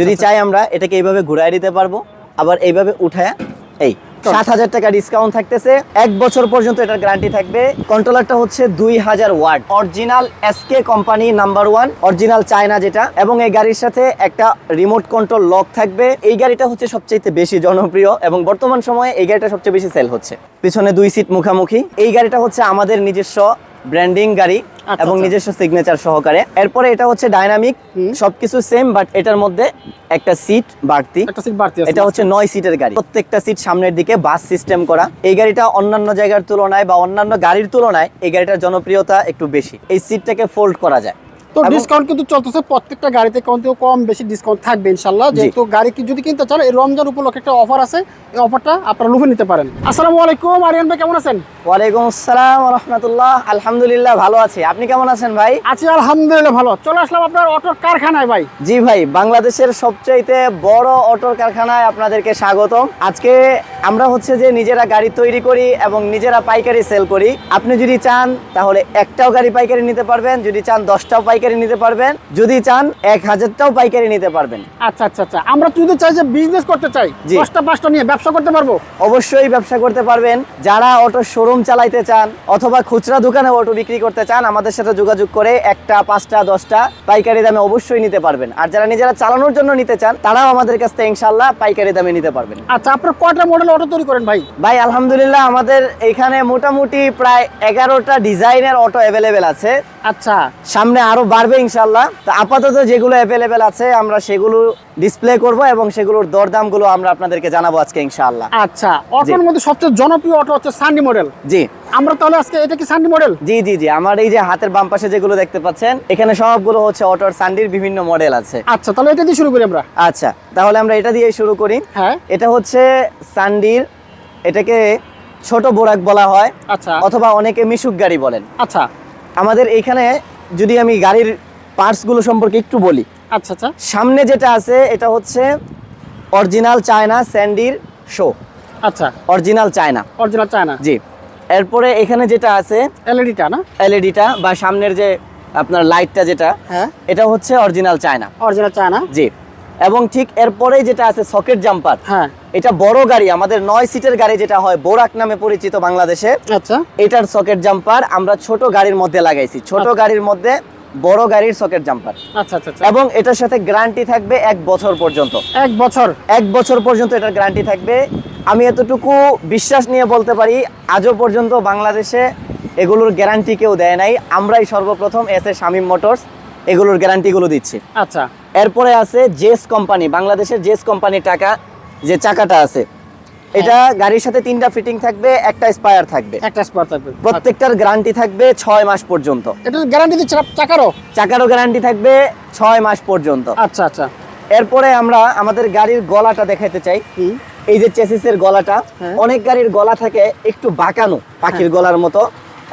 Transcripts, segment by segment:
যদি আচ্ছা। চাই আমরা এটাকে এইভাবে ঘুরাই দিতে পারব আবার এইভাবে উঠায় এই সাত হাজার টাকা ডিসকাউন্ট থাকতেছে। এক বছর পর্যন্ত এটার গ্যারান্টি থাকবে। কন্ট্রোলারটা হচ্ছে দুই হাজার watt. Original SK company number one original China যেটা। এবং এই গাড়ির সাথে একটা রিমোট কন্ট্রোল লক থাকবে। এই গাড়িটা হচ্ছে সবচেয়ে বেশি জনপ্রিয় এবং বর্তমান সময়ে এই গাড়িটা সবচেয়ে বেশি সেল হচ্ছে। পিছনে দুই সিট মুখামুখি। এই গাড়িটা হচ্ছে আমাদের নিজস্ব ব্র্যান্ডিং গাড়ি আচ্ছা, এবং আচ্ছা। নিজস্ব সিগনেচার সহকারে। এরপরে এটা হচ্ছে ডাইনামিক সবকিছু সেম বাট এটার মধ্যে একটা সিট বাড়তি। একটা সিট বাড়তি এটা হচ্ছে নয় সিটের গাড়ি। প্রত্যেকটা সিট সামনের দিকে বাস সিস্টেম করা। এই গাড়িটা অন্যান্য জায়গার তুলনায় বা অন্যান্য গাড়ির তুলনায় এই গাড়িটার জনপ্রিয়তা একটু বেশি। এই সিটটাকে ফোল্ড করা যায়। তো ডিসকাউন্ট কিন্তু চলতেছে। প্রত্যেকটা গাড়িতে কিন্তু কম বেশি ডিসকাউন্ট থাকবে ইনশাল্লাহ যেহেতু গাড়ি কি যদি কিনতে চান এই রমজান উপলক্ষে একটা অফার আছে। এই অফারটা আপনারা লুফে নিতে পারেন। আসসালামু আলাইকুম আরিয়ান ভাই কেমন আছেন? ওয়ালাইকুম আসসালাম রহমতুল্লাহ। আলহামদুলিল্লাহ ভালো আছি। আপনি কেমন আছেন ভাই? আছি আলহামদুলিল্লাহ ভালো। চলে আসলাম আপনার অটোর কারখানায় ভাই। জি ভাই বাংলাদেশের সবচাইতে বড় অটোর কারখানায় আপনাদেরকে স্বাগতম। আজকে আমরা হচ্ছে যে নিজেরা গাড়ি তৈরি করি এবং নিজেরা পাইকারি সেল করি। আপনি যদি চান তাহলে একটাও গাড়ি পাইকারি নিতে পারবেন। যদি চান দশটাও পাইকারি নিতে পারবেন। যদি চান এক হাজারটাও পাইকারি নিতে পারবেন। আচ্ছা আচ্ছা আচ্ছা। আমরা যদি চাই যে বিজনেস করতে চাই দশটা পাঁচটা নিয়ে ব্যবসা করতে পারব? অবশ্যই ব্যবসা করতে পারবেন। যারা অটো শোরুম চালাইতে চান অথবা খুচরা দোকানে অটো বিক্রি করতে চান আমাদের সাথে যোগাযোগ করে একটা পাঁচটা দশটা পাইকারি দামে অবশ্যই নিতে পারবেন। আর যারা নিজেরা চালানোর জন্য নিতে চান তারাও আমাদের কাছ থেকে ইনশাল্লাহ পাইকারি দামে নিতে পারবেন। আচ্ছা আপনার কয়টা মডেল অটো তৈরি করেন ভাই? ভাই আলহামদুলিল্লাহ আমাদের এখানে মোটামুটি প্রায় এগারোটা ডিজাইনের অটো অ্যাভেলেবেল আছে। আচ্ছা। সামনে আরও বাড়বে ইনশাল্লাহ তো আপাতত যেগুলো অ্যাভেলেবেল আছে আমরা সেগুলো ডিসপ্লে করব এবং সেগুলোর দরদামগুলো আমরা আপনাদেরকে জানাব আজকে ইনশাআল্লাহ। আচ্ছা অটোর মধ্যে সবচেয়ে জনপ্রিয় অটো হচ্ছে সান্ডি মডেল জি। আমরা তাহলে আজকে এটা কি সান্ডি মডেল জি জি জি আমার এই যে হাতের বাম পাশে যেগুলো দেখতে পাচ্ছেন এখানে সবগুলো হচ্ছে অটোর সান্ডির বিভিন্ন মডেল আছে। আচ্ছা তাহলে এটা দিয়ে শুরু করি আমরা। আচ্ছা তাহলে আমরা এটা দিয়ে শুরু করি। হ্যাঁ। এটা হচ্ছে সান্ডির এটাকে ছোট বোরাক বলা হয় আচ্ছা। অথবা অনেকে মিশুক গাড়ি বলেন। আচ্ছা। আমাদের এখানে যদি আমি গাড়ির পার্টসগুলো সম্পর্কে একটু বলি। আচ্ছা আচ্ছা। সামনে যেটা আছে এটা হচ্ছে অরিজিনাল চায়না স্যান্ডির শো। আচ্ছা। Original China. Original China. জি। এরপরে এখানে যেটা আছে এলইডিটা না? এলইডিটা বা সামনের যে আপনার লাইটটা যেটা হ্যাঁ। এটা হচ্ছে অরিজিনাল চায়না। Original China. জি। এবং ঠিক এরপরেই যেটা আছে সকেট জাম্পার। হ্যাঁ। এটা বড় গাড়ি আমাদের নয় সিটের গাড়ি যেটা হয় বোরাক নামে পরিচিত বাংলাদেশে। আচ্ছা। এটার সকেট জাম্পার আমরা ছোট গাড়ির মধ্যে লাগাইছি। ছোট আচ্ছা। গাড়ির মধ্যে বড় গাড়ির সকেট জাম্পার আচ্ছা আচ্ছা আচ্ছা। এবং এটার সাথে গ্যারান্টি থাকবে এক বছর পর্যন্ত। এক বছর। এক বছর পর্যন্ত এটার গ্যারান্টি থাকবে। আমি এতটুকু বিশ্বাস নিয়ে বলতে পারি আজও পর্যন্ত বাংলাদেশে এগুলোর গ্যারান্টি কেউ দেয় নাই। আমরাই সর্বপ্রথম এস এ শামীম মোটরস এগুলোর গ্যারান্টিগুলো দিচ্ছি। আচ্ছা। এরপরে আছে জেস কোম্পানি বাংলাদেশের জেস কোম্পানির টাকা। যে চাকাটা আছে এটা গাড়ির সাথে তিনটা ফিটিং থাকবে একটা স্পায়ার থাকবে। একটা স্পায়ার থাকবে। প্রত্যেকটার গ্যারান্টি থাকবে ছয় মাস পর্যন্ত। এটা গ্যারান্টি দিচ্ছে চাকারও? চাকারও গ্যারান্টি থাকবে ছয় মাস পর্যন্ত। আচ্ছা আচ্ছা। এরপরে আমরা আমাদের গাড়ির গলাটা দেখাতে চাই। এই যে চেসিসের গলাটা হ্যাঁ। অনেক গাড়ির গলা থাকে একটু বাঁকানো পাখির গলার মতো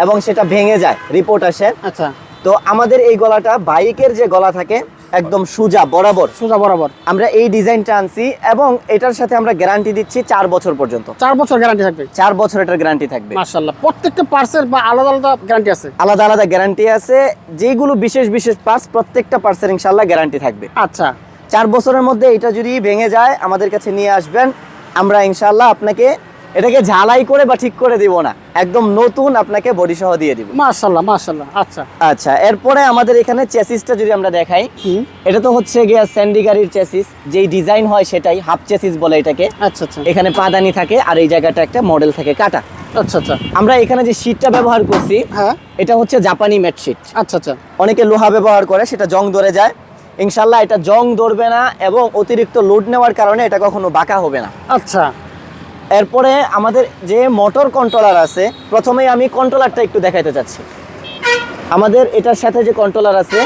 এবং সেটা ভেঙে যায় রিপোর্ট আসে। আচ্ছা। তো আমাদের এই গলাটা বাইকের যে গলা থাকে একদম সুজা বরাবর। সোজা বরাবর। আমরা এই ডিজাইনটা আনছি এবং এটার সাথে আমরা গ্যারান্টি দিচ্ছি চার বছর পর্যন্ত। চার বছর গ্যারান্টি থাকবে। চার বছর এটার গ্যারান্টি থাকবে। মাশাআল্লাহ। প্রত্যেকটা পার্সেল বা আলাদা আলাদা গ্যারান্টি আছে? আলাদা আলাদা গ্যারান্টি আছে। যেগুলো বিশেষ বিশেষ পার্টস প্রত্যেকটা পার্টসের ইনশাল্লাহ গ্যারান্টি থাকবে। আচ্ছা। চার বছরের মধ্যে এটা যদি ভেঙে যায় আমাদের কাছে নিয়ে আসবেন। আমরা ইনশাল্লাহ আপনাকে এটাকে ঝালাই করে বা ঠিক করে দিব না। একদম নতুন আপনাকে বডি সহ দিয়ে দিব। মাশাআল্লাহ মাশাআল্লাহ আচ্ছা। আচ্ছা এরপরে আমাদের এখানে চেসিসটা যদি আমরা দেখাই এটা তো হচ্ছে গিয়া স্যান্ডি গাড়ির চেসিস যেই ডিজাইন হয় সেটাই হাফ চেসিস বলে এটাকে। আচ্ছা আচ্ছা। এখানে পাদানি থাকে আর এই জায়গাটা একটা মডেল থাকে কাটা। আচ্ছা আচ্ছা। আমরা এখানে যে শীটটা ব্যবহার করছি হ্যাঁ। এটা হচ্ছে জাপানি ম্যাট শীট আচ্ছা আচ্ছা। অনেকে লোহা ব্যবহার করে সেটা জং ধরে যায়। ইনশাল্লাহ এটা জং ধরবে না এবং অতিরিক্ত লোড নেওয়ার কারণে এটা কখনো বাঁকা হবে না। আচ্ছা। এরপরে আমাদের যে মোটর কন্ট্রোলার আছে প্রথমে আমি কন্ট্রোলারটা একটু দেখাইতে চাচ্ছি। আমাদের এটার সাথে যে কন্ট্রোলার আছে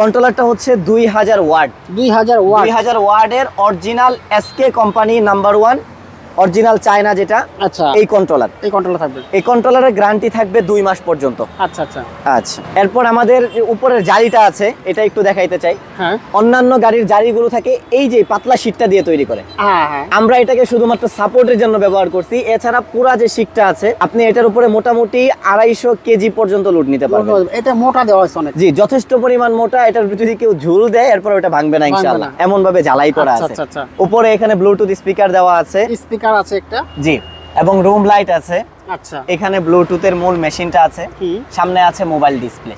কন্ট্রোলারটা হচ্ছে দুই হাজার ওয়ার্ড দুই হাজার ওয়াট। দুই হাজার ওয়ার্ডের original SK company number one original China যেটা আচ্ছা। এই কন্ট্রোলার এই কন্ট্রোলার থাকবে। এই কন্ট্রোলারের গ্যারান্টি থাকবে দুই মাস পর্যন্ত। আচ্ছা আচ্ছা। আচ্ছা। এরপর আমাদের উপরের জালিটা আছে এটা একটু দেখাইতে চাই। হ্যাঁ। অন্যান্য গাড়ির জারিগুলো থাকে এই যে পাতলা শীটটা দিয়ে তৈরি করে। হ্যাঁ হ্যাঁ। আমরা এটাকে শুধুমাত্র সাপোর্টের জন্য ব্যবহার করছি। এছাড়া পুরা যে শিকটা আছে আপনি এটার উপরে মোটামুটি আড়াইশো কেজি পর্যন্ত লোড নিতে পারবেন। এটা মোটা দেওয়া হয়েছে অনেক। জি যথেষ্ট পরিমাণ মোটা এটার যদি কেউ ঝুল দেয় এরপর ওটা ভাঙবে না ইনশাআল্লাহ। এমন ভাবে জ্বালাই করা আচ্ছা, আছে। আচ্ছা, আচ্ছা। উপরে এখানে ব্লুটুথ স্পিকার দেওয়া আছে। স্পিকার আছে একটা? জি এবং রুম লাইট আছে। আচ্ছা। এখানে ব্লুটুথের মূল মেশিনটা আছে। সামনে আছে মোবাইল ডিসপ্লে।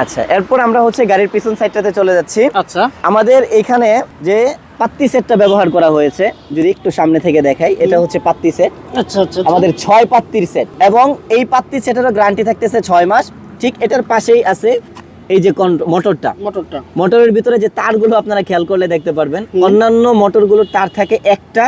আচ্ছা এরপর আমরা হচ্ছে গাড়ির পিছন সাইডটাতে চলে যাচ্ছি। আচ্ছা। আমাদের এখানে যে পাত্তি সেটটা ব্যবহার করা হয়েছে যদি একটু সামনে থেকে দেখাই এটা হচ্ছে পাত্তি সেট। আচ্ছা আচ্ছা আমাদের ছয় পাত্তির সেট এবং এই পাত্তি সেটেরও গ্যারান্টি থাকতেছে ছয় মাস। ঠিক এটার পাশেই আছে এই যে মোটরটা। মোটরটা। মোটরের ভিতরে যে তারগুলো আপনারা খেয়াল করলে দেখতে পারবেন। অন্যান্য মোটরগুলোর তার থাকে একটা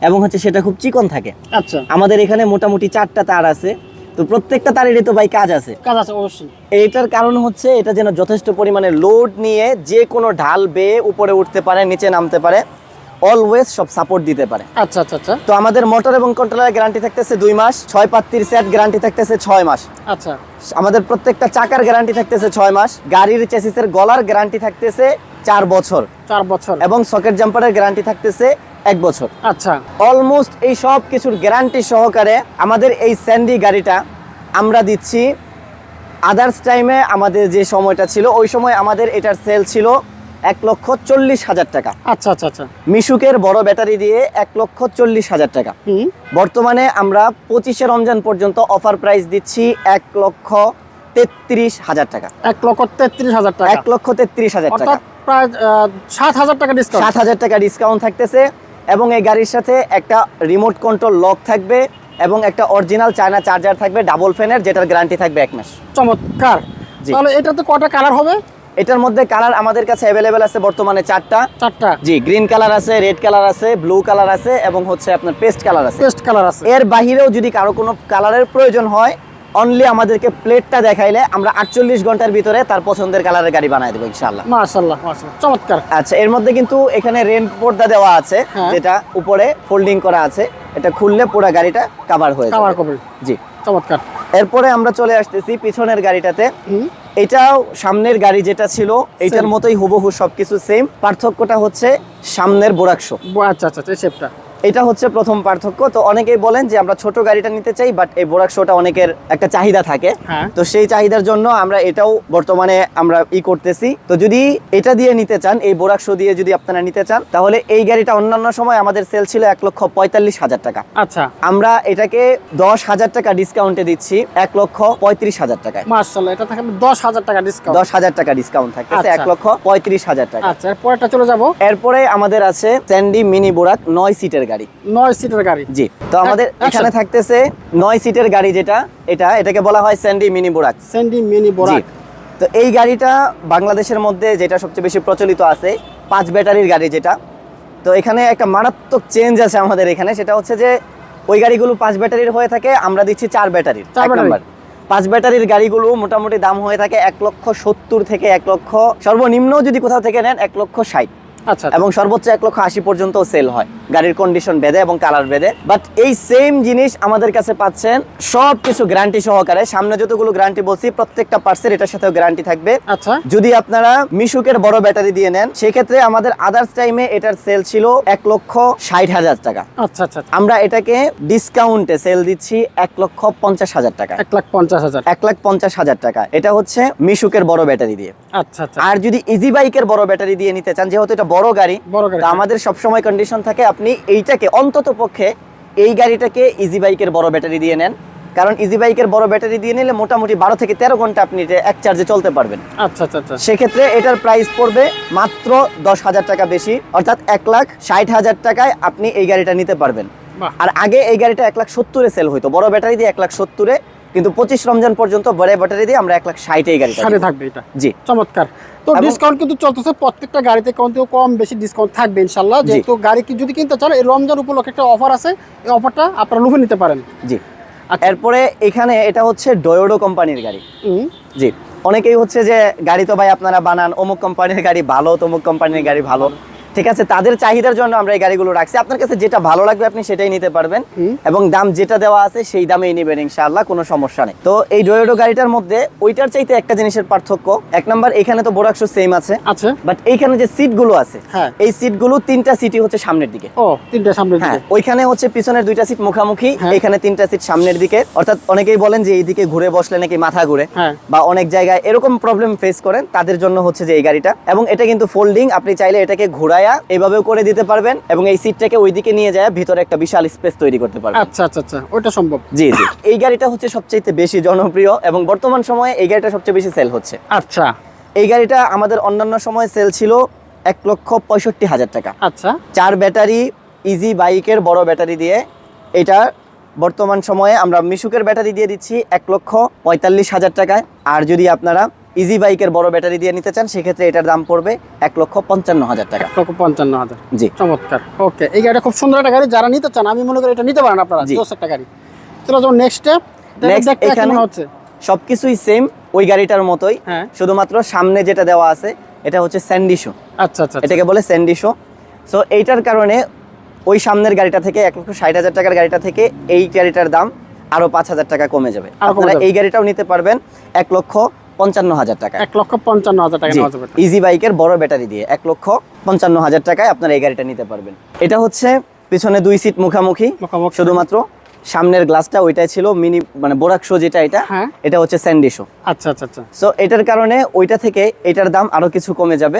এবং হচ্ছে সেটা খুব চিকন থাকে। আচ্ছা। আমাদের এখানে মোটামুটি চারটা তার আছে। তো প্রত্যেকটা তারেরই তো ভাই কাজ আছে। কাজ আছে অবশ্যই। এইটার কারণ হচ্ছে এটা যেন যথেষ্ট পরিমাণে লোড নিয়ে যে কোনো ঢাল বেয়ে উপরে উঠতে পারে নিচে নামতে পারে অলওয়েজ সব সাপোর্ট দিতে পারে। আচ্ছা আচ্ছা আচ্ছা। তো আমাদের মোটর এবং কন্ট্রোলার গ্যারান্টি থাকতেছে দুই মাস ছয় পাত্তির সেট গ্যারান্টি থাকতেছে ছয় মাস। আচ্ছা। আমাদের প্রত্যেকটা চাকার গ্যারান্টি থাকতেছে ছয় মাস গাড়ির চেসিসের গলার গ্যারান্টি থাকতেছে চার বছর। চার বছর। এবং সকেট জাম্পারের গ্যারান্টি থাকতেছে এক বছর। আচ্ছা। অলমোস্ট এই সব কিছুর গ্যারান্টি সহকারে আমাদের এই স্যান্ডি গাড়িটা আমরা দিচ্ছি। আদার্স টাইমে আমাদের যে সময়টা ছিল ওই সময় আমাদের এটার সেল ছিল এক লক্ষ চল্লিশ হাজার টাকা। আচ্ছা আচ্ছা আচ্ছা। মিশুকের বড় ব্যাটারি দিয়ে এক লক্ষ চল্লিশ হাজার টাকা। বর্তমানে আমরা পঁচিশে রমজান পর্যন্ত অফার প্রাইস দিচ্ছি এক লক্ষ তেত্রিশ হাজার টাকা। এক লক্ষ তেত্রিশ হাজার টাকা। এক লক্ষ তেত্রিশ হাজার টাকা। প্রায় সাত হাজার টাকা ডিসকাউন্ট সাত হাজার টাকা ডিসকাউন্ট থাকতেছে। এবং এই গাড়ির সাথে একটা রিমোট কন্ট্রোল লক থাকবে এবং একটা অরিজিনাল চায়না চার্জার থাকবে ডাবল ফ্যানের যেটার গ্যারান্টি থাকবে এক মাস। চমৎকার। তাহলে এটাতে কয়টা কালার হবে? এটার মধ্যে কালার আমাদের কাছে অ্যাভেলেবেল আছে বর্তমানে চারটা। চারটা। জি গ্রিন কালার আছে রেড কালার আছে ব্লু কালার আছে এবং হচ্ছে আপনার পেস্ট কালার আছে। পেস্ট কালার আছে। এর বাহিরেও যদি কারও কোনো কালারের প্রয়োজন হয় অনলি আমাদেরকে প্লেটটা দেখাইলে আমরা আটচল্লিশ ঘণ্টার ভিতরে তার পছন্দের কালারের গাড়ি বানাই দেবো ইনশাল্লাহ মাশাল্লাহ চমৎকার। আচ্ছা এর মধ্যে কিন্তু এখানে রেন পর্দা দেওয়া আছে হ্যাঁ। যেটা উপরে ফোল্ডিং করা আছে। এটা খুললে পুরো গাড়িটা কভার হয়ে কাভার করবে। জি। চমৎকার। এরপরে আমরা চলে আসতেছি পিছনের গাড়িটাতে। এটাও সামনের গাড়ি যেটা ছিল এটার মতোই হুবহু সবকিছু সেম পার্থক্যটা হচ্ছে সামনের বোরাকশো আচ্ছা আচ্ছা আচ্ছা শেপটা এটা হচ্ছে প্রথম পার্থক্য। তো অনেকেই বলেন যে আমরা ছোট গাড়িটা নিতে চাই বাট এই বোরাক শোটা অনেকের একটা চাহিদা থাকে। হ্যাঁ। তো সেই চাহিদার জন্য আমরা এটাও বর্তমানে আমরা ই করতেছি। তো যদি এটা দিয়ে নিতে চান এই বোরাক শো দিয়ে যদি আপনারা নিতে চান তাহলে এই গাড়িটা অন্যান্য সময় আমাদের সেল ছিল এক লক্ষ পঁয়তাল্লিশ হাজার টাকা। আচ্ছা। আমরা এটাকে দশ হাজার টাকা ডিসকাউন্টে দিচ্ছি এক লক্ষ পঁয়ত্রিশ হাজার টাকায়। মাশাল্লাহ এটা থাকবে দশ হাজার টাকা ডিসকাউন্ট দশ হাজার টাকা ডিসকাউন্ট থাকতেছে আচ্ছা। এক লক্ষ পঁয়ত্রিশ হাজার টাকা। আচ্ছা এরপরটা চলে যাব। এরপরে আমাদের আছে স্যান্ডি মিনি বোরাক নয় সিটের গাড়ি। নয় সিটের গাড়ি। জি তো আমাদের এখানে থাকতেছে নয় সিটের গাড়ি যেটা এটা এটাকে বলা হয় Sandy mini Borak. Sandy mini Borak. তো এই গাড়িটা বাংলাদেশের মধ্যে যেটা সবচেয়ে বেশি প্রচলিত আছে পাঁচ ব্যাটারির গাড়ি যেটা। তো এখানে একটা মারাত্মক চেঞ্জ আছে আমাদের এখানে সেটা হচ্ছে যে ওই গাড়িগুলো পাঁচ ব্যাটারির হয়ে থাকে আমরা দিচ্ছি চার ব্যাটারির চার এক নাম্বার। পাঁচ ব্যাটারির গাড়িগুলো মোটামুটি দাম হয়ে থাকে এক লক্ষ সত্তর থেকে এক লক্ষ সর্বনিম্ন যদি কোথাও থেকে নেন এক লক্ষ ষাট। আচ্ছা এবং সর্বোচ্চ এক লক্ষ আশি পর্যন্ত সেল হয়। গাড়ির কন্ডিশন বেঁধে এবং কালার বেঁধে বাট এই সেম জিনিস আমাদের কাছে পাচ্ছেন। সব কিছু গ্যারান্টি সহকারে। সামনে যতগুলো গ্যারান্টি বলছি প্রত্যেকটা পার্সের এটার সাথেও গ্যারান্টি থাকবে। আচ্ছা। যদি আপনারা মিশুকের বড় ব্যাটারি দিয়ে নেন সেক্ষেত্রে আমাদের আদার্স টাইমে এটার সেল ছিল এক লক্ষ ষাট হাজার টাকা। আচ্ছা আচ্ছা আচ্ছা। আমরা এটাকে ডিসকাউন্টে সেল দিচ্ছি এক লক্ষ পঞ্চাশ হাজার টাকা। এক লাখ পঞ্চাশ হাজার। এক লাখ পঞ্চাশ হাজার টাকা। এটা হচ্ছে মিশুকের বড় ব্যাটারি দিয়ে। আচ্ছা আচ্ছা। আর যদি ইজি বাইকের বড় ব্যাটারি দিয়ে নিতে চান যেহেতু এটা বড় গাড়ি। আমাদের সবসময় কন্ডিশন থাকে আপনি এইটাকে অন্তত পক্ষে এই গাড়িটাকে ইজি বাইকের বড় ব্যাটারি দিয়ে নেন। কারণ ইজি বাইকের বড় ব্যাটারি দিয়ে নিলে মোটামুটি বারো থেকে তেরো ঘণ্টা আপনি এক চার্জে চলতে পারবেন। আচ্ছা আচ্ছা আচ্ছা। সেক্ষেত্রে এটার প্রাইস পড়বে মাত্র দশ হাজার টাকা বেশি অর্থাৎ এক লাখ ষাট হাজার টাকায় আপনি এই গাড়িটা নিতে পারবেন। আর আগে এই গাড়িটা এক লাখ সত্তরে সেল হইতো বড় ব্যাটারি দিয়ে এক লাখ সত্তরে কিন্তু পঁচিশ রমজান পর্যন্ত বড় ব্যাটারি দিয়ে আমরা এক লাখ ষাটে গাড়ি থাকবে এটা। জি। চমৎকার। তো ডিসকাউন্ট কিন্তু চলতেছে প্রত্যেকটা গাড়িতে কিন্তু কম বেশি ডিসকাউন্ট থাকবে ইনশাল্লাহ। যেহেতু গাড়ি কি যদি কিনতে চান এই রমজান উপলক্ষে একটা অফার আছে এই অফারটা আপনারা লুফে নিতে পারেন। জি। আচ্ছা। এরপরে এখানে এটা হচ্ছে ডয়োডো কোম্পানির গাড়ি। জি। অনেকেই হচ্ছে যে গাড়ি তো ভাই আপনারা বানান অমুক কোম্পানির গাড়ি ভালো তমুক কোম্পানির গাড়ি ভালো। ঠিক আছে? তাদের চাহিদার জন্য আমরা এই গাড়িগুলো রাখছি। আপনার কাছে যেটা ভালো লাগবে আপনি সেটাই নিতে পারবেন এবং দাম যেটা দেওয়া আছে সেই দামেই নেবেন ইনশাআল্লাহ কোনো সমস্যা নেই। তো এই ডোয়েডো গাড়িটার মধ্যে ওইটার চাইতে একটা জিনিসের পার্থক্য এক নাম্বার এখানে তো বোরাকশো সেম আছে আচ্ছা। বাট এইখানে যে সিটগুলো আছে হ্যাঁ। এই সিটগুলো তিনটা সিটই হচ্ছে সামনের দিকে। ও তিনটা সামনে হ্যাঁ ওইখানে হচ্ছে পিছনের দুইটা সিট মুখামুখি হ্যাঁ। এখানে তিনটা সিট সামনের দিকে। অর্থাৎ অনেকেই বলেন যে এইদিকে ঘুরে বসলে নাকি মাথা ঘুরে। বা অনেক জায়গায় এরকম প্রবলেম ফেস করেন তাদের জন্য হচ্ছে যে এই গাড়িটা। এবং এটা কিন্তু ফোল্ডিং আপনি চাইলে এটাকে ঘুরায়া এভাবেও করে দিতে পারবেন এবং এই সিটটাকে ওইদিকে নিয়ে যায় ভিতরে একটা বিশাল স্পেস তৈরি করতে পারবেন। আচ্ছা আচ্ছা আচ্ছা ওটা সম্ভব। জি জি। এই গাড়িটা হচ্ছে সবচেয়ে বেশি জনপ্রিয় এবং বর্তমান সময়ে এই গাড়িটা সবচেয়ে বেশি সেল হচ্ছে। আচ্ছা। এই গাড়িটা আমাদের অন্যান্য সময় সেল ছিল এক লক্ষ পঁয়ষট্টি হাজার টাকা। আচ্ছা। চার ব্যাটারি ইজি বাইকের বড় ব্যাটারি দিয়ে এটা বর্তমান সময়ে আমরা মিশুকের ব্যাটারি দিয়ে দিচ্ছি এক লক্ষ পঁয়তাল্লিশ হাজার টাকায়। আর যদি আপনারা ইজি বাইকের বড় ব্যাটারি দিয়ে নিতে চান সেক্ষেত্রে এটার দাম পড়বে এক লক্ষ পঞ্চান্ন হাজার টাকা। এক লক্ষ পঞ্চান্ন হাজার। জি। চমৎকার। ওকে এই গাড়িটা খুব সুন্দর একটা গাড়ি। যারা নিতে চান আমি মনে করি এটা নিতে পারেন আপনারা জি। একটা গাড়ি। চলো যেমন নেক্সট দেখতে এখানে- হচ্ছে। সবকিছুই সেম ওই গাড়িটার মতোই। হ্যাঁ। শুধুমাত্র সামনে যেটা দেওয়া আছে এটা হচ্ছে স্যান্ডিশো আচ্ছা আচ্ছা আচ্ছা। এটাকে বলে স্যান্ডিশো সো এইটার কারণে ওই সামনের গাড়িটা থেকে এক লক্ষ ষাট হাজার টাকার গাড়িটা থেকে এই গাড়িটার দাম আরও পাঁচ হাজার টাকা কমে যাবে। আপনারা এই গাড়িটাও নিতে পারবেন এক লক্ষ পঞ্চান্ন হাজার টাকা এক লক্ষ পঞ্চান্ন হাজার টাকা। ইজি বাইকের বড় ব্যাটারি দিয়ে এক লক্ষ পঞ্চান্ন হাজার টাকায় আপনারা এই গাড়িটা নিতে পারবেন এটা হচ্ছে পিছনে দুই সিট মুখামুখি মুখামুখি। শুধুমাত্র সামনের গ্লাসটা ওইটাই ছিল মিনি মানে বোরাকশো যেটা এটা হ্যাঁ। এটা হচ্ছে স্যান্ডিশো আচ্ছা আচ্ছা আচ্ছা সো এটার কারণে ওইটা থেকে এটার দাম আরও কিছু কমে যাবে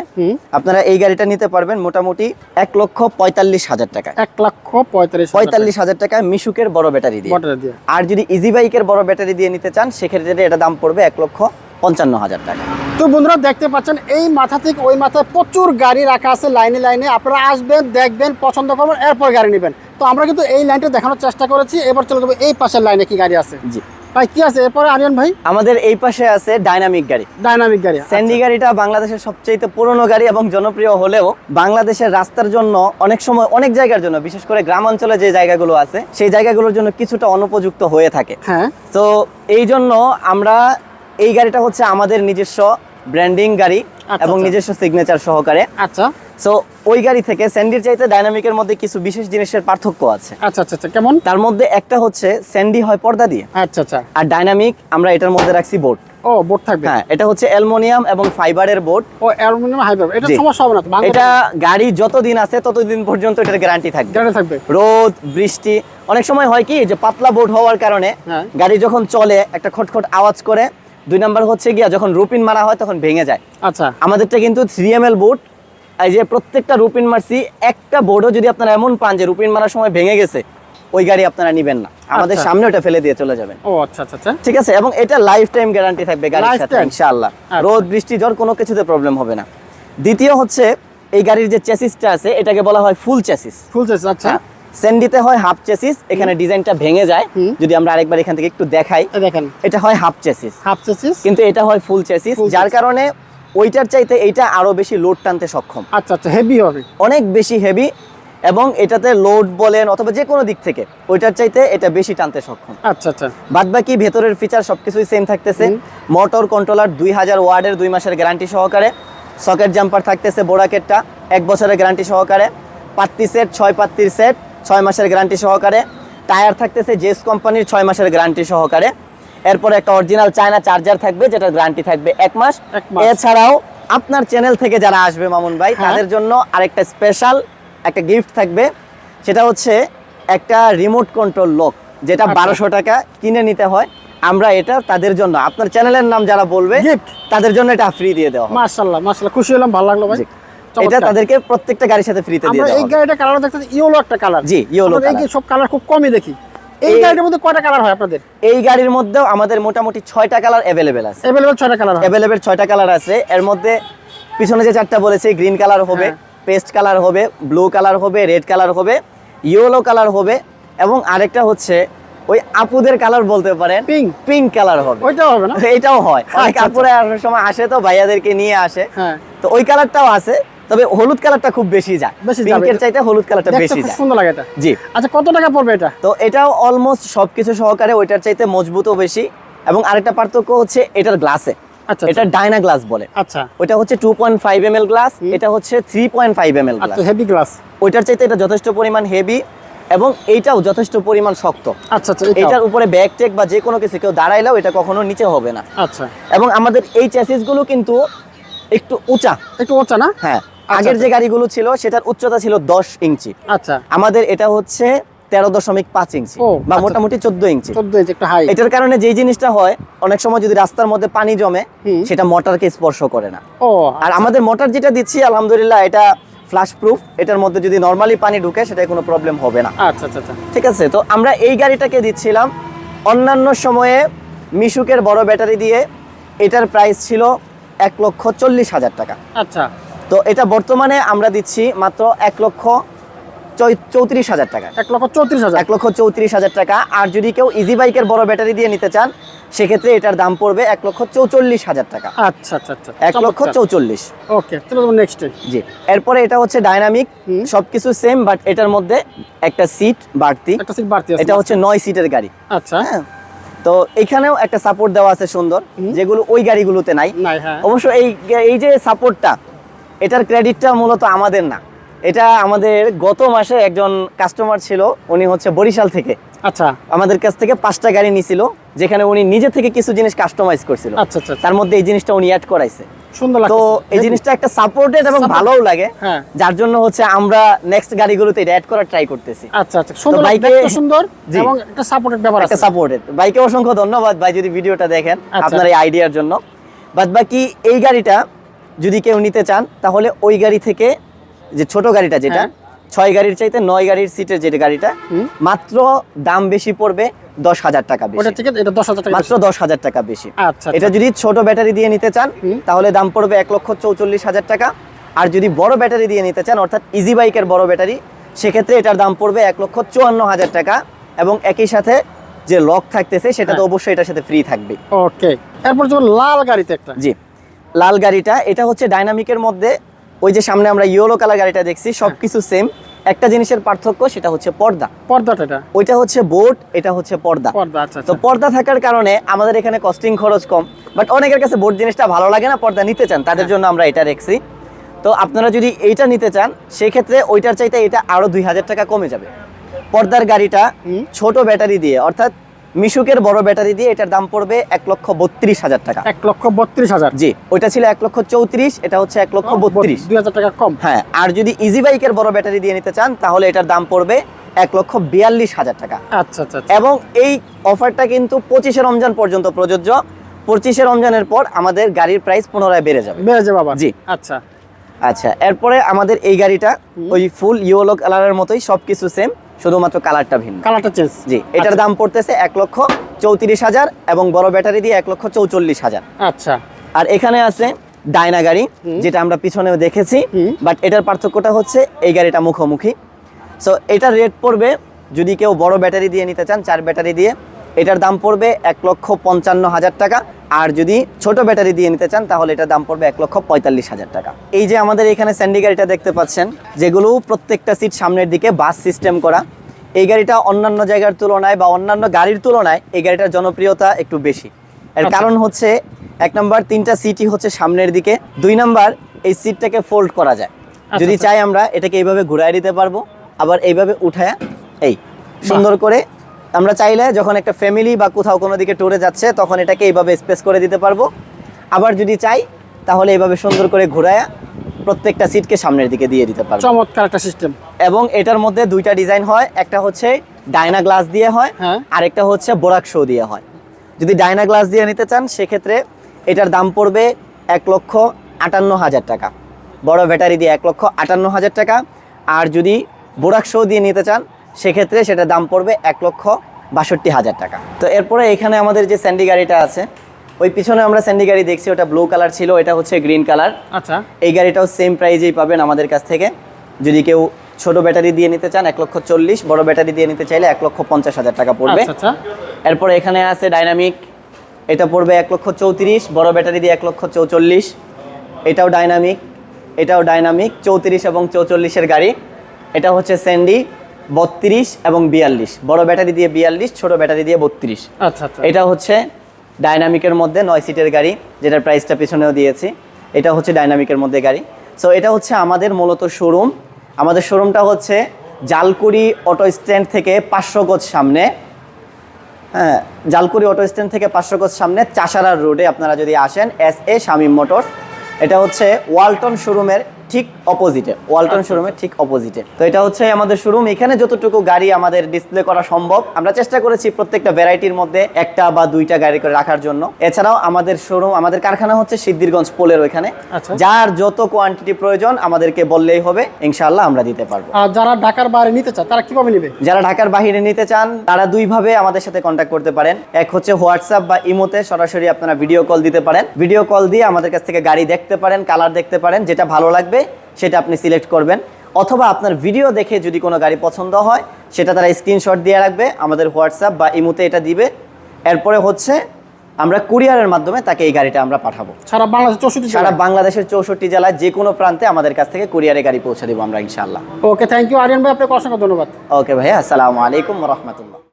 আপনারা এই গাড়িটা নিতে পারবেন মোটামুটি এক লক্ষ পঁয়তাল্লিশ হাজার টাকা এক লক্ষ পঁয়তাল্লিশ পঁয়তাল্লিশ হাজার টাকায় মিশুকের বড় ব্যাটারি টাকা। দিয়ে আর যদি ইজি বাইকের বড় ব্যাটারি দিয়ে নিতে চান সেক্ষেত্রে এটা দাম পড়বে এক লক্ষ পঞ্চান্ন হাজার টাকা। তো বন্ধুরা দেখতে পাচ্ছেন এই মাথা থেকে ওই মাথায় প্রচুর গাড়ি রাখা আছে লাইনে লাইনে। আপনারা আসবেন দেখবেন পছন্দ করবেন এরপর গাড়ি নেবেন। তো আমরা কিন্তু এই লাইনটা দেখানোর চেষ্টা করেছি এবার চলে যাব এই পাশের লাইনে কি গাড়ি আছে। জি। ভাই কি আছে এরপরে আরিয়ান ভাই? আমাদের এই পাশে আছে ডাইনামিক গাড়ি। ডাইনামিক গাড়ি স্যান্ডি গাড়িটা বাংলাদেশের সবচেয়ে পুরনো গাড়ি এবং জনপ্রিয় হলেও বাংলাদেশের রাস্তার জন্য অনেক সময় অনেক জায়গার জন্য বিশেষ করে গ্রাম অঞ্চলে যে জায়গাগুলো আছে সেই জায়গাগুলোর জন্য কিছুটা অনুপযুক্ত হয়ে থাকে। হ্যাঁ। তো এই জন্য আমরা এই গাড়িটা হচ্ছে আমাদের নিজস্ব ব্র্যান্ডিং গাড়ি আচ্ছা, এবং আচ্ছা। নিজস্ব সিগনেচার সহকারে। আচ্ছা। সো ওই গাড়ি থেকে স্যান্ডির চাইতে ডাইনামিকের মধ্যে কিছু বিশেষ জিনিসের পার্থক্য আছে। আচ্ছা আচ্ছা আচ্ছা কেমন? তার মধ্যে একটা হচ্ছে স্যান্ডি হয় পর্দা দিয়ে। আচ্ছা আচ্ছা। আর ডাইনামিক আমরা এটার মধ্যে রাখছি বোর্ড ও বোর্ড থাকবে। হ্যাঁ এটা হচ্ছে অ্যালমোনিয়াম এবং ফাইবারের বোর্ড ও অ্যালুমিনিয়াম হাইবার এটা। সমস্যা হবে না এটা গাড়ি যতদিন আছে ততদিন পর্যন্ত এটার গ্যারান্টি থাকবে। গাড়ি থাকবে। রোদ বৃষ্টি অনেক সময় হয় কি যে পাতলা বোর্ড হওয়ার কারণে হ্যাঁ। গাড়ি যখন চলে একটা খটখট আওয়াজ করে দুই নাম্বার হচ্ছে গিয়া যখন রুপিন মারা হয় তখন ভেঙে যায়। আচ্ছা। আমাদেরটা কিন্তু থ্রি এম এল বোর্ড এই যে প্রত্যেকটা রুপিন মারছি একটা বোর্ডও যদি আপনারা এমন পান যে রুপিন মারার সময় ভেঙে গেছে ওই গাড়ি আপনারা নিবেন না। আমাদের আচ্ছা। সামনে ওটা ফেলে দিয়ে চলে যাবেন। ও আচ্ছা আচ্ছা আচ্ছা। ঠিক আছে? এবং এটা লাইফ টাইম গ্যারান্টি থাকবে গাড়ির সাথে ইনশাআল্লাহ। আচ্ছা। রোদ বৃষ্টি ঝড় কোনো কিছুতে প্রবলেম হবে না। দ্বিতীয় হচ্ছে এই গাড়ির যে চেসিসটা আছে এটাকে বলা হয় ফুল চেসিস ফুল সাইজ আচ্ছা। সেন্ডিতে হয় হাফ চেসিস এখানে ডিজাইনটা ভেঙে যায়। যদি আমরা আরেকবার এখান থেকে একটু দেখাই দেখেন। এটা হয় হাফ চেসিস। Half chassis. কিন্তু এটা হয় ফুল চেসিস যার কারণে ওইটার চাইতে এইটা আরও বেশি লোড টানতে সক্ষম। আচ্ছা আচ্ছা হেভি হবে। অনেক বেশি হেভি এবং এটাতে লোড বলেন অথবা যে কোনো দিক থেকে ওইটার চাইতে এটা বেশি টানতে সক্ষম। আচ্ছা আচ্ছা। বাদ বাকি ভেতরের ফিচার সবকিছুই সেম থাকতেছে। মোটর কন্ট্রোলার দুই হাজার ওয়ার্ডের দুই মাসের গ্যারান্টি সহকারে সকেট জাম্পার থাকতেছে বোরাকেটটা এক বছরের গ্যারান্টি সহকারে পাত্তি সেট ছয় পাত্তির সেট ছয় মাসের গ্যারান্টি সহকারে টায়ার থাকতেছে জেস কোম্পানির ছয় মাসের গ্যারান্টি সহকারে এরপর একটা অরিজিনাল চায়না চার্জার থাকবে যেটার গ্যারান্টি থাকবে এক মাস এছাড়াও আপনার চ্যানেল থেকে যারা আসবে মামুন ভাই হ্যাঁ। তাদের জন্য আরেকটা স্পেশাল একটা গিফট থাকবে সেটা হচ্ছে একটা রিমোট কন্ট্রোল লক যেটা আচ্ছা। বারোশো টাকা কিনে নিতে হয় আমরা এটা তাদের জন্য আপনার চ্যানেলের নাম যারা বলবে। তাদের জন্য এটা ফ্রি দিয়ে দেওয়া হবে মাশাআল্লাহ মাশাআল্লাহ খুশি হলাম ভালো লাগল ভাই। এটা তাদেরকে প্রত্যেকটা গাড়ির সাথে ফ্রিতে দিয়ে দেওয়া এই গাড়িটা কালার দেখতে ইয়েলো একটা কালার জি, yellow এই সব কালার খুব কমই দেখি। এই গাড়িটার মধ্যে কয়টা কালার হয় আপনাদের? এই গাড়ির মধ্যেও আমাদের মোটামুটি ছয়টা কালার অ্যাভেলেবেল আছে। অ্যাভেলেবল ছয়টা কালার হয়। অ্যাভেলেবেল ছয়টা কালার আছে। এর মধ্যে পিছনে যে চারটা বলেছে গ্রিন কালার হবে হ্যাঁ। পেস্ট কালার হবে ব্লু কালার হবে রেড কালার হবে ইয়েলো কালার হবে এবং আরেকটা হচ্ছে ওই আপুদের কালার বলতে পারেন Pink? পিঙ্ক কালার হবে। ওইটা হবে না? এটাও হয়। অনেক আচ্ছা, আপুরা আসার সময় আসে তো ভাইয়াদেরকে নিয়ে আসে। হ্যাঁ। তো ওই কালারটাও আছে। তবে হলুদ কালারটা খুব বেশি যায়। পিঙ্কের চাইতে হলুদ কালারটা বেশি যায়। সুন্দর লাগে এটা। জি। আচ্ছা কত টাকা পড়বে এটা? তো এটাও অলমোস্ট সবকিছু সহকারে ওইটার চাইতে মজবুতও বেশি। এবং আরেকটা পার্থক্য হচ্ছে এটার গ্লাসে আচ্ছা, এটা ডায়না গ্লাস বলে। আচ্ছা। ওটা হচ্ছে টু পয়েন্ট ফাইভ এম এল গ্লাস এটা হচ্ছে থ্রি পয়েন্ট ফাইভ এম এল গ্লাস আচ্ছা হেভি গ্লাস ওইটার চাইতে এটা যথেষ্ট পরিমাণ হেভি এবং এইটাও যথেষ্ট পরিমাণ শক্ত। আচ্ছা আচ্ছা এটার উপরে ব্যাগ টেক বা যে কোনো কিছু কেউ দাঁড়াইলেও এটা কখনো নিচে হবে না। আচ্ছা। এবং আমাদের এই চ্যাসিসগুলো কিন্তু একটু উঁচা। একটু ওচা না? হ্যাঁ। আগের যে গাড়িগুলো ছিল সেটার উচ্চতা ছিল দশ ইঞ্চি। আচ্ছা। আমাদের এটা হচ্ছে তেরো দশমিক পাঁচ ইঞ্চি বা আচ্ছা। মোটামুটি চোদ্দ ইঞ্চি। এটার কারণে যেই জিনিসটা হয় অনেক সময় যদি রাস্তার মধ্যে পানি জমে। সেটা মোটরকে স্পর্শ করে না। ও আর আমাদের মোটর যেটা দিচ্ছি আলহামদুলিল্লাহ এটা ফ্লাশ প্রুফ এটার মধ্যে যদি নর্মালি পানি ঢুকে সেটা কোনো প্রবলেম হবে না। আচ্ছা আচ্ছা আচ্ছা। ঠিক আছে? তো আমরা এই গাড়িটাকে দিচ্ছিলাম অন্যান্য সময়ে মিশুকের বড় ব্যাটারি দিয়ে। এটার প্রাইস ছিল এক লক্ষ চল্লিশ হাজার টাকা। আচ্ছা। তো এটা বর্তমানে আমরা দিচ্ছি মাত্র এক লক্ষ চৌত্রিশ হাজার টাকা। এক লক্ষ চৌত্রিশ হাজার। এক লক্ষ চৌত্রিশ হাজার টাকা। আর যদি কেউ ইজি বাইকের বড় ব্যাটারি দিয়ে নিতে চান সেক্ষেত্রে এটার দাম পড়বে এক লক্ষ চৌচল্লিশ হাজার টাকা। আচ্ছা আচ্ছা আচ্ছা। এক লক্ষ চৌচল্লিশ। ওকে নেক্সট জি। এরপরে এটা হচ্ছে ডাইনামিক। সবকিছু সেম বাট এটার মধ্যে একটা সিট বাড়তি। একটা সিট বাড়তি এটা হচ্ছে নয় সিটের গাড়ি। আচ্ছা। হ্যাঁ। তো এখানেও একটা সাপোর্ট দেওয়া আছে সুন্দর যেগুলো ওই গাড়িগুলোতে নাই। নাই হ্যাঁ। অবশ্য এই এই যে সাপোর্টটা এটার ক্রেডিটটা মূলত আমাদের না। এটা আমাদের গত মাসে একজন কাস্টমার ছিল উনি হচ্ছে বরিশাল থেকে। আচ্ছা। আমাদের কাছ থেকে পাঁচটা গাড়ি নিছিল যেখানে উনি নিজে থেকে কিছু জিনিস কাস্টমাইজ করছিল। আচ্ছা আচ্ছা আচ্ছা। তার মধ্যে এই জিনিসটা উনি অ্যাড করাইছে। সুন্দর তো এই জিনিসটা একটা সাপোর্টেড এবং ভালোও লাগে। হ্যাঁ। যার জন্য হচ্ছে আমরা নেক্সট গাড়িগুলোতে এটা অ্যাড করার ট্রাই করতেছি। আচ্ছা আচ্ছা। সুন্দর বাইকে- সুন্দর এবং একটা সাপোর্টেড ব্যাপার আছে। সাপোর্টেড বাইকে অসংখ্য ধন্যবাদ ভাই যদি ভিডিওটা দেখেন আচ্ছা। আপনার এই আইডিয়ার জন্য। বাদ বাকি এই গাড়িটা যদি কেউ নিতে চান তাহলে ওই গাড়ি থেকে যে ছোট গাড়িটা যেটা হ্যাঁ। ছয় গাড়ির চাইতে নয় গাড়ির সিটের যে গাড়িটা মাত্র দাম বেশি পড়বে দশ হাজার টাকা বেশি। থেকে এটা দশ হাজার মাত্র দশ হাজার টাকা বেশি। আচ্ছা এটা যদি ছোট ব্যাটারি দিয়ে নিতে চান তাহলে দাম পড়বে এক লক্ষ চৌচল্লিশ হাজার টাকা। আর যদি বড় ব্যাটারি দিয়ে নিতে চান অর্থাৎ ইজি বাইকের বড় ব্যাটারি সেক্ষেত্রে এটার দাম পড়বে এক লক্ষ চুয়ান্ন হাজার টাকা। এবং একই সাথে যে লক থাকতেছে সেটা তো হ্যাঁ। অবশ্যই এটার সাথে ফ্রি থাকবে। ওকে এরপর যেমন লাল গাড়িতে একটা। জি। লাল গাড়িটা এটা হচ্ছে ডাইনামিকের মধ্যে ওই যে সামনে আমরা ইয়েলো কালার গাড়িটা দেখছি সবকিছু সেম একটা জিনিসের পার্থক্য সেটা হচ্ছে পর্দা। পর্দাটা এটা? ওইটা হচ্ছে বোর্ড এটা হচ্ছে পর্দা। পর্দা আচ্ছা তো আচ্ছা। পর্দা থাকার কারণে আমাদের এখানে কস্টিং খরচ কম। বাট অনেকের কাছে বোট জিনিসটা ভালো লাগে না পর্দা নিতে চান তাদের জন্য আমরা এটা রেখছি। তো আপনারা যদি এইটা নিতে চান সেক্ষেত্রে ওইটার চাইতে এটা আরও দুই হাজার টাকা কমে যাবে। পর্দার গাড়িটা ছোট ব্যাটারি দিয়ে অর্থাৎ মিশুকের বড় ব্যাটারি দিয়ে এটার দাম পড়বে এক লক্ষ বত্রিশ হাজার টাকা। এক লক্ষ বত্রিশ হাজার। জি ওইটা ছিল এক লক্ষ চৌত্রিশ এটা হচ্ছে এক লক্ষ বত্রিশ। দুই হাজার টাকা কম। হ্যাঁ আর যদি ইজি বাইকের বড় ব্যাটারি দিয়ে নিতে চান তাহলে এটার দাম পড়বে এক লক্ষ বিয়াল্লিশ হাজার টাকা। আচ্ছা আচ্ছা আচ্ছা। এবং এই অফারটা কিন্তু পঁচিশে রমজান পর্যন্ত প্রযোজ্য। পঁচিশে রমজানের পর আমাদের গাড়ির প্রাইস পুনরায় বেড়ে যাবে। বেড়ে যাবে আবার। জি। আচ্ছা। আচ্ছা এরপরে আমাদের এই গাড়িটা ওই ফুল ইয়েলো কালারের মতোই সবকিছু সেম শুধুমাত্র কালারটা ভিন্ন। কালারটা চেঞ্জ জি এটার দাম পড়তেছে এক লক্ষ চৌত্রিশ হাজার এবং বড় ব্যাটারি দিয়ে এক লক্ষ চৌচল্লিশ হাজার। আচ্ছা। আর এখানে আছে ডায়না গাড়ি যেটা আমরা পিছনেও দেখেছি বাট এটার পার্থক্যটা হচ্ছে এই গাড়িটা মুখোমুখি। সো এটার রেট পড়বে যদি কেউ বড় ব্যাটারি দিয়ে নিতে চান চার ব্যাটারি দিয়ে এটার দাম পড়বে এক লক্ষ পঞ্চান্ন হাজার টাকা। আর যদি ছোট ব্যাটারি দিয়ে নিতে চান তাহলে এটার দাম পড়বে এক লক্ষ পঁয়তাল্লিশ হাজার টাকা। এই যে আমাদের এখানে স্যান্ডি গাড়িটা দেখতে পাচ্ছেন যেগুলো প্রত্যেকটা সিট সামনের দিকে বাস সিস্টেম করা। এই গাড়িটা অন্যান্য জায়গার তুলনায় বা অন্যান্য গাড়ির তুলনায় এই গাড়িটার জনপ্রিয়তা একটু বেশি। এর আচ্ছা। কারণ হচ্ছে এক নম্বর তিনটা সিটই হচ্ছে সামনের দিকে দুই নম্বর এই সিটটাকে ফোল্ড করা যায়। যদি আচ্ছা। চাই আমরা এটাকে এইভাবে ঘুরাই দিতে পারব আবার এইভাবে উঠায়া এই সুন্দর করে আমরা চাইলে যখন একটা ফ্যামিলি বা কোথাও কোনো দিকে ট্যুরে যাচ্ছে তখন এটাকে এইভাবে স্পেস করে দিতে পারব। আবার যদি চাই তাহলে এইভাবে সুন্দর করে ঘুরায়া প্রত্যেকটা সিটকে সামনের দিকে দিয়ে দিতে পারব। চমৎকার একটা সিস্টেম এবং এটার মধ্যে দুইটা ডিজাইন হয় একটা হচ্ছে ডায়না গ্লাস দিয়ে হয় হ্যাঁ। আরেকটা হচ্ছে বোরাক শো দিয়ে হয়। যদি ডায়না গ্লাস দিয়ে নিতে চান সেক্ষেত্রে এটার দাম পড়বে এক লক্ষ আটান্ন হাজার টাকা। বড় ব্যাটারি দিয়ে এক লক্ষ আটান্ন হাজার টাকা। আর যদি বোরাক শো দিয়ে নিতে চান সেক্ষেত্রে সেটার দাম পড়বে এক লক্ষ বাষট্টি হাজার টাকা। তো এরপরে এখানে আমাদের যে স্যান্ডি গাড়িটা আছে ওই পিছনে আমরা স্যান্ডি গাড়ি দেখছি ওটা ব্লু কালার ছিল এটা হচ্ছে গ্রিন কালার। আচ্ছা। এই গাড়িটাও সেম প্রাইজেই পাবেন আমাদের কাছ থেকে। যদি কেউ ছোট ব্যাটারি দিয়ে নিতে চান এক লক্ষ চল্লিশ বড় ব্যাটারি দিয়ে নিতে চাইলে এক লক্ষ পঞ্চাশ হাজার টাকা পড়বে। আচ্ছা আচ্ছা। এরপরে এখানে আছে ডাইনামিক এটা পড়বে এক লক্ষ চৌত্রিশ বড় ব্যাটারি দিয়ে এক লক্ষ চৌচল্লিশ। এটাও ডাইনামিক এটাও ডাইনামিক চৌত্রিশ এবং চৌচল্লিশের গাড়ি। এটা হচ্ছে স্যান্ডি বত্রিশ এবং বিয়াল্লিশ। বড় ব্যাটারি দিয়ে বিয়াল্লিশ ছোট ব্যাটারি দিয়ে বত্রিশ। আচ্ছা আচ্ছা। এটা হচ্ছে ডাইনামিকের মধ্যে নয় সিটের গাড়ি যেটার প্রাইসটা পিছনেও দিয়েছি। এটা হচ্ছে ডাইনামিকের মধ্যে গাড়ি। সো এটা হচ্ছে আমাদের মূলত শোরুম আমাদের শোরুমটা হচ্ছে জালকুড়ি অটো স্ট্যান্ড থেকে পাঁচশো গজ সামনে। হ্যাঁ জালকুড়ি অটো স্ট্যান্ড থেকে পাঁচশো গজ সামনে চাষারার রোডে আপনারা যদি আসেন এস এ শামীম মোটরস এটা হচ্ছে ওয়ালটন শোরুমের ঠিক অপোজিটে ওয়ালটন শোরুমের ঠিক অপোজিটে তো এটা হচ্ছে আমাদের শোরুম এখানে যতটুকু গাড়ি আমাদের ডিসপ্লে করা সম্ভব আমরা চেষ্টা করেছি প্রত্যেকটা ভ্যারাইটির মধ্যে একটা বা দুইটা গাড়ি করে রাখার জন্য। এছাড়াও আমাদের শোরুম আমাদের কারখানা হচ্ছে সিদ্দিরগঞ্জ পোলের ওইখানে। আচ্ছা। যার যত কোয়ান্টিটি প্রয়োজন আমাদেরকে বললেই হবে ইনশাআল্লাহ আমরা দিতে পারব। আর যারা ঢাকার বাইরে নিতে চান তারা কীভাবে নেবে? যারা ঢাকার বাইরে নিতে চান তারা দুইভাবে আমাদের সাথে কন্ট্যাক্ট করতে পারেন। এক হচ্ছে হোয়াটসঅ্যাপ বা ইমোতে সরাসরি আপনারা ভিডিও কল দিতে পারেন। ভিডিও কল দিয়ে আমাদের কাছ থেকে গাড়ি দেখতে পারেন কালার দেখতে পারেন যেটা ভালো লাগবে সেটা আপনি সিলেক্ট করবেন। অথবা আপনার ভিডিও দেখে যদি কোনো গাড়ি পছন্দ হয় সেটা তারা স্ক্রিনশট দিয়ে রাখবে আমাদের হোয়াটসঅ্যাপ বা ইমোতে এটা দিবে। এরপরে হচ্ছে আমরা কুরিয়ারের মাধ্যমে তাকে এই গাড়িটা আমরা পাঠাবো। সারা বাংলাদেশ চৌষট্টি সারা বাংলাদেশের চৌষট্টি জেলায় যে কোনো প্রান্তে আমাদের কাছ থেকে কুরিয়ারে গাড়ি পৌঁছে দেবো আমরা ইনশাআল্লাহ। ওকে থ্যাংক ইউ আরিয়ান ভাই আপনাকে অসংখ্য ধন্যবাদ। ওকে ভাইয়া আসসালামু আলাইকুম রহমতুল্লাহ।